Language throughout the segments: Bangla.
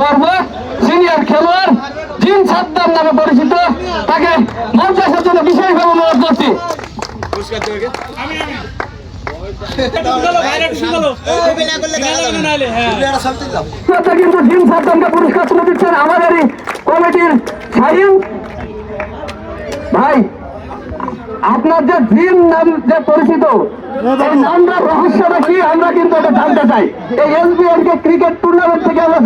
গর্ব, সিনিয়র খেলোয়াড়, জিন সাদ্দাম নামে পরিচিত, তাকে মঞ্চে আসার জন্য বিশেষভাবে অনুরোধ করছি। কিন্তু দিচ্ছেন আমাদেরই কমিটির ভাই, আপনার যে যে পরিচিত রহস্যটা কি? আমরা কিন্তু এটা জানতে চাই। এই এসবিএন কে ক্রিকেট টুর্নামেন্ট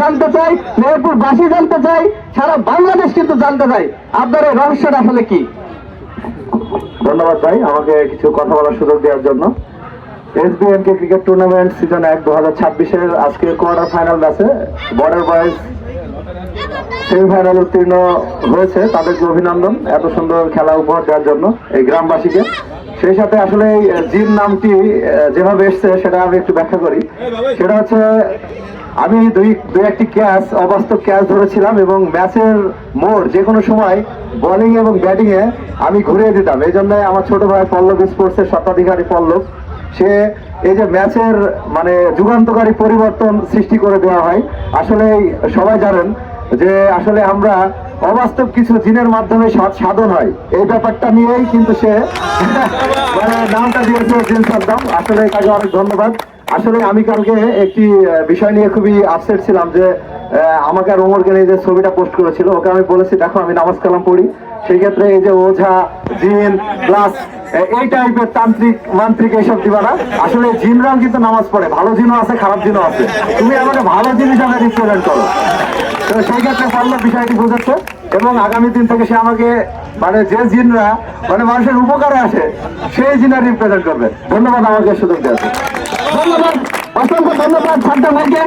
জানতে চাই, মেহেরপুর বাসী জানতে চাই, সারা বাংলাদেশ কিন্তু জানতে চাই। আপনার এই রহস্যটা আসলে কি? ধন্যবাদ ভাই, আমাকে কিছু কথা বলার সুযোগ দেওয়ার জন্য। এসবিএন কে ক্রিকেট টুর্নামেন্ট সিজন এক দু হাজার ছাব্বিশের আজকের কোয়ার্টার ফাইনাল ম্যাচে বর্ডার বয়েজ সেমিফাইনাল উত্তীর্ণ হয়েছে তাদেরকে অভিনন্দন এত সুন্দর খেলা উপহার দেওয়ার জন্য এই গ্রামবাসীকে। সেই সাথে আসলে এই জিম নামটি যেভাবে এসছে সেটা আমি একটু ব্যাখ্যা করি। সেটা হচ্ছে আমি দুই দুই একটি ক্যাচ, অবাস্তব ক্যাচ ধরেছিলাম এবং ম্যাচের মোড় যে কোনো সময় বোলিং এবং ব্যাটিং এ আমি ঘুরিয়ে দিতাম। এই জন্য আমার ছোট ভাই পল্লব স্পোর্টস এর স্বত্বাধিকারী পল্লব। সে এই যে ম্যাচের মানে যুগান্তকারী পরিবর্তন সৃষ্টি করে দেওয়া হয়। আসলে সবাই জানেন যে আসলে আমরা অবাস্তব কিছু জিনের মাধ্যমে সাধন হয়। এই ব্যাপারটা নিয়েই কিন্তু সে মানে নামটা দিয়েছে জিন সাদ্দাম আসলে তাকে অনেক ধন্যবাদ। আসলে আমি কালকে একটি বিষয় নিয়ে খুবই আপসেট ছিলাম যে আমাকে আর ওমরকে নিয়ে যে ছবিটা পোস্ট করেছিল, ওকে আমি বলেছি, দেখো, আমি নামাজ কালাম পড়ি। সেই ক্ষেত্রে এই যে ওঝা, জিন প্লাস এই টাইপের তান্ত্রিক, মান্ত্রিক এইসব দিবা না। আসলে জিনরাও কিন্তু নামাজ পড়ে, ভালো জিনও আছে, খারাপ জিনও আছে। তুমি আমাকে ভালো জিনিস আমাকে রিপ্রেজেন্ট করো। তো সেই ক্ষেত্রে পল্লব বিষয়টি বুঝেছে এবং আগামী দিন থেকে সে আমাকে মানে যে জিনরা মানে মানুষের উপকারে আসে, সেই জিনের রিপ্রেজেন্ট করবে। ধন্যবাদ আমাকে সুযোগ দেওয়ার জন্য। ধন্যবাদ অসংখ্য ধন্যবাদ সাদ্দাম ভাইকে